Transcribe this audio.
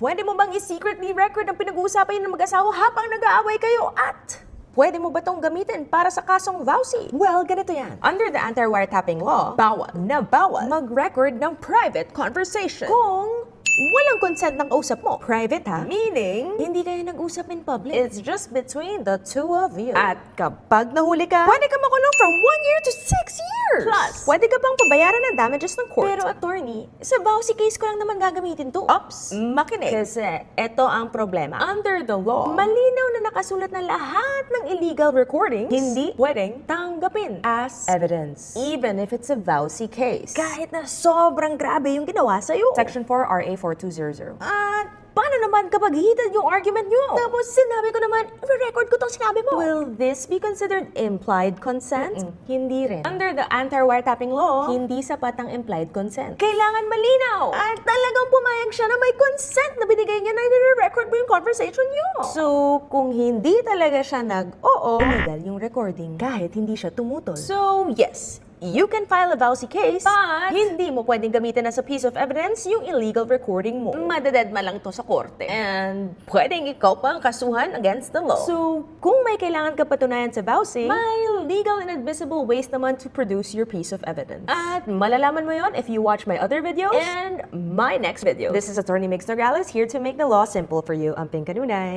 Pwede mo bang i-secretly record ang pinag-uusapan ng mag-asawa habang nag-aaway kayo? At pwede mo ba tong gamitin para sa kasong vowsy? Well, ganito yan. Under the anti-wiretapping law, bawal na bawal mag-record ng private conversation. Kung walang consent ng usap mo. Private ha? Meaning, hindi kayo nag-usap in public. It's just between the two of you. At kapag nahuli ka, pwede ka makulong from one year to six pwede ka pang pabayaran ng damages ng court. Pero attorney, sa vowsy case ko lang naman gagamitin to. Ops, makinig. Kasi ito ang problema. Under the law, malinaw na nakasulat na lahat ng illegal recordings hindi pwedeng tanggapin as evidence. Even if it's a vowsy case. Kahit na sobrang grabe yung ginawa sa'yo. Section 4 RA 4200. At paano naman kapag heated yung argument nyo? Tapos sinabi ko naman, re-record ko tong sinabi mo. Will this be considered implied consent? Hindi rin. Under the anti-wiretapping law, hindi sapat ang implied consent. Kailangan malinaw. At talagang pumayag siya na may consent na binigay niya na nire-record mo yung conversation nyo. So, kung hindi talaga siya nag-oo, illegal yung recording kahit hindi siya tumutol. So, yes, You can file a vowsy case, but hindi mo pwedeng gamitin as a piece of evidence yung illegal recording mo. Madadedma lang to sa korte. And pwedeng ikaw pa ang kasuhan against the law. So, kung may kailangan ka patunayan sa vowsy, may legal and admissible ways naman to produce your piece of evidence. At malalaman mo yon if you watch my other videos and my next video. This is Attorney Mix Nogales here to make the law simple for you. Ang Pink Kanunay.